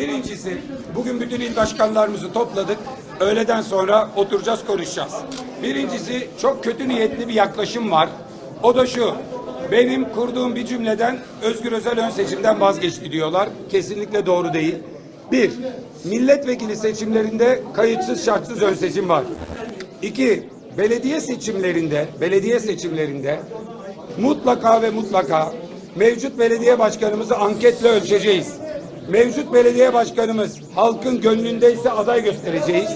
Birincisi, bugün bütün il başkanlarımızı topladık. Öğleden sonra oturacağız, konuşacağız. Birincisi, çok kötü niyetli bir yaklaşım var. O da şu, benim kurduğum bir cümleden Özgür Özel ön seçimden vazgeçti diyorlar. Kesinlikle doğru değil. Bir, milletvekili seçimlerinde kayıtsız şartsız ön seçim var. İki, belediye seçimlerinde, belediye seçimlerinde mutlaka ve mutlaka mevcut belediye başkanımızı anketle ölçeceğiz. Mevcut belediye başkanımız halkın gönlündeyse aday göstereceğiz.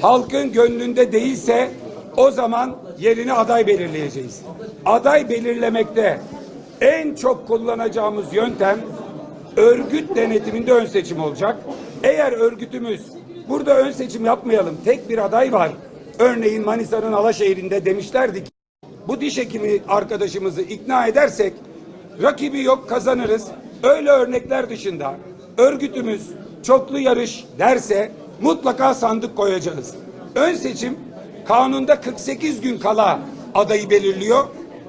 Halkın gönlünde değilse o zaman yerini aday belirleyeceğiz. Aday belirlemekte en çok kullanacağımız yöntem örgüt denetiminde ön seçim olacak. Eğer örgütümüz burada ön seçim yapmayalım tek bir aday var. Örneğin Manisa'nın Alaşehir'inde demişlerdi bu diş hekimi arkadaşımızı ikna edersek rakibi yok kazanırız. Öyle örnekler dışında örgütümüz çoklu yarış derse mutlaka sandık koyacağız. Ön seçim kanunda 48 gün kala adayı belirliyor.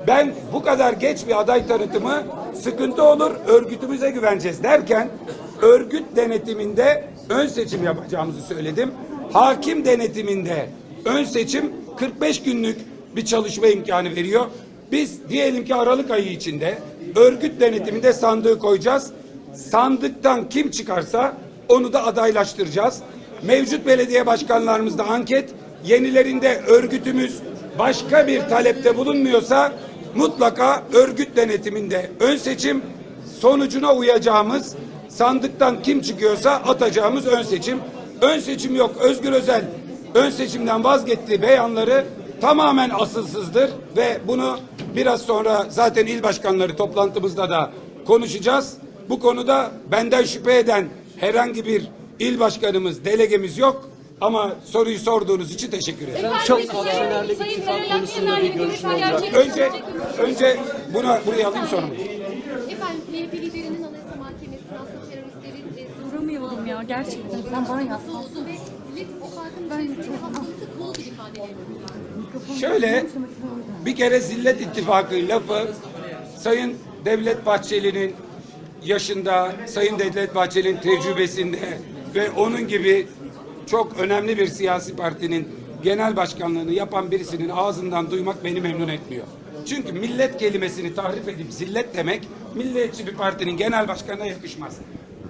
Ben bu kadar geç bir aday tanıtımı sıkıntı olur örgütümüze güveneceğiz derken örgüt denetiminde ön seçim yapacağımızı söyledim. Hakim denetiminde ön seçim 45 günlük bir çalışma imkanı veriyor. Biz diyelim ki Aralık ayı içinde örgüt denetiminde sandığı koyacağız. Sandıktan kim çıkarsa onu da adaylaştıracağız. Mevcut belediye başkanlarımızda anket, yenilerinde örgütümüz başka bir talepte bulunmuyorsa mutlaka örgüt denetiminde ön seçim sonucuna uyacağımız sandıktan kim çıkıyorsa atacağımız ön seçim. Ön seçim yok. Özgür Özel ön seçimden vazgeçtiği beyanları tamamen asılsızdır ve bunu biraz sonra zaten il başkanları toplantımızda da konuşacağız. Bu konuda benden şüphe eden herhangi bir il başkanımız, delegemiz yok. Ama soruyu sorduğunuz için teşekkür ederim. Çok Sayın- ittifak konusunda bir görüşme olacak. Önce önce buna buraya alayım sonra. Efendim MHP liderinin Anayasa Mahkemesi'ne aslında teröristlerin e, Duramıyorum ya gerçekten. Sen bana yap. suçlu olsun ve millet o halkın içerisinde hastalıklı kol ifadeleri. Şöyle bir kere Zillet İttifakı lafı Sayın Devlet Bahçeli'nin yaşında, Sayın Devlet Bahçeli'nin tecrübesinde ve onun gibi çok önemli bir siyasi partinin genel başkanlığını yapan birisinin ağzından duymak beni memnun etmiyor. Çünkü millet kelimesini tahrif edip zillet demek milliyetçi bir partinin genel başkanına yakışmaz.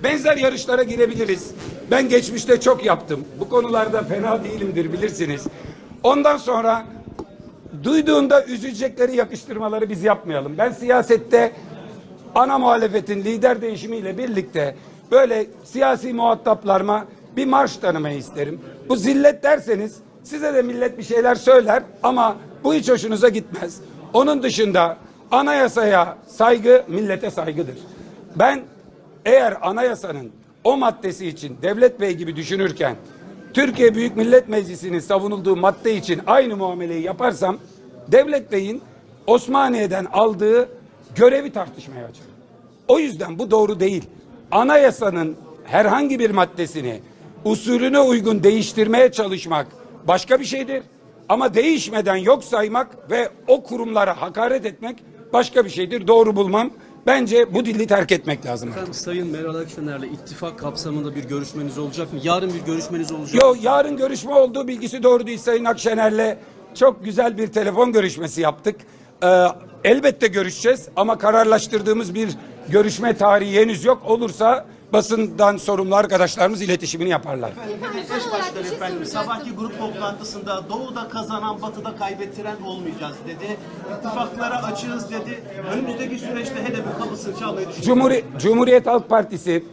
Benzer yarışlara girebiliriz. Ben geçmişte çok yaptım. Bu konularda fena değilimdir bilirsiniz. Ondan sonra duyduğunda üzülecekleri yakıştırmaları biz yapmayalım. Ben siyasette ana muhalefetin lider değişimiyle birlikte böyle siyasi muhataplarıma bir marş tanımayı isterim. Bu zillet derseniz size de millet bir şeyler söyler ama bu hiç hoşunuza gitmez. Onun dışında anayasaya saygı millete saygıdır. Ben eğer anayasanın o maddesi için Devlet Bey gibi düşünürken Türkiye Büyük Millet Meclisi'nin savunulduğu madde için aynı muameleyi yaparsam Devlet Bey'in Osmaniye'den aldığı görevi tartışmaya açarım. O yüzden bu doğru değil. Anayasanın herhangi bir maddesini usulüne uygun değiştirmeye çalışmak başka bir şeydir. Ama değişmeden yok saymak ve o kurumlara hakaret etmek başka bir şeydir. Doğru bulmam. Bence bu dili terk etmek lazım. Efendim Sayın Meral Akşener'le ittifak kapsamında bir görüşmeniz olacak mı? Yarın bir görüşmeniz olacak Yo yarın görüşme olduğu bilgisi doğru değil Sayın Akşener'le çok güzel bir telefon görüşmesi yaptık. Ee, elbette görüşeceğiz ama kararlaştırdığımız bir görüşme tarihi henüz yok. Olursa basından sorumlu arkadaşlarımız iletişimini yaparlar. Beşiktaş Başkanı efendim sabahki grup toplantısında Doğu'da kazanan Batı'da kaybettiren olmayacağız dedi. İttifaklara açığız dedi. Önümüzdeki süreçte HDP kapısını çalmayı düşünüyor. Cumhuri Cumhuriyet Halk Partisi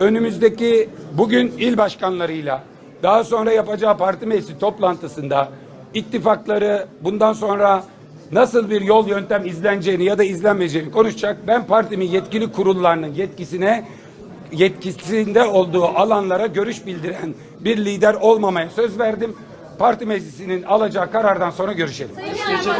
önümüzdeki bugün il başkanlarıyla daha sonra yapacağı parti meclisi toplantısında ittifakları bundan sonra nasıl bir yol yöntem izleneceğini ya da izlenmeyeceğini konuşacak. Ben partimin yetkili kurullarının yetkisine yetkisinde olduğu alanlara görüş bildiren bir lider olmamaya söz verdim. Parti meclisinin alacağı karardan sonra görüşelim.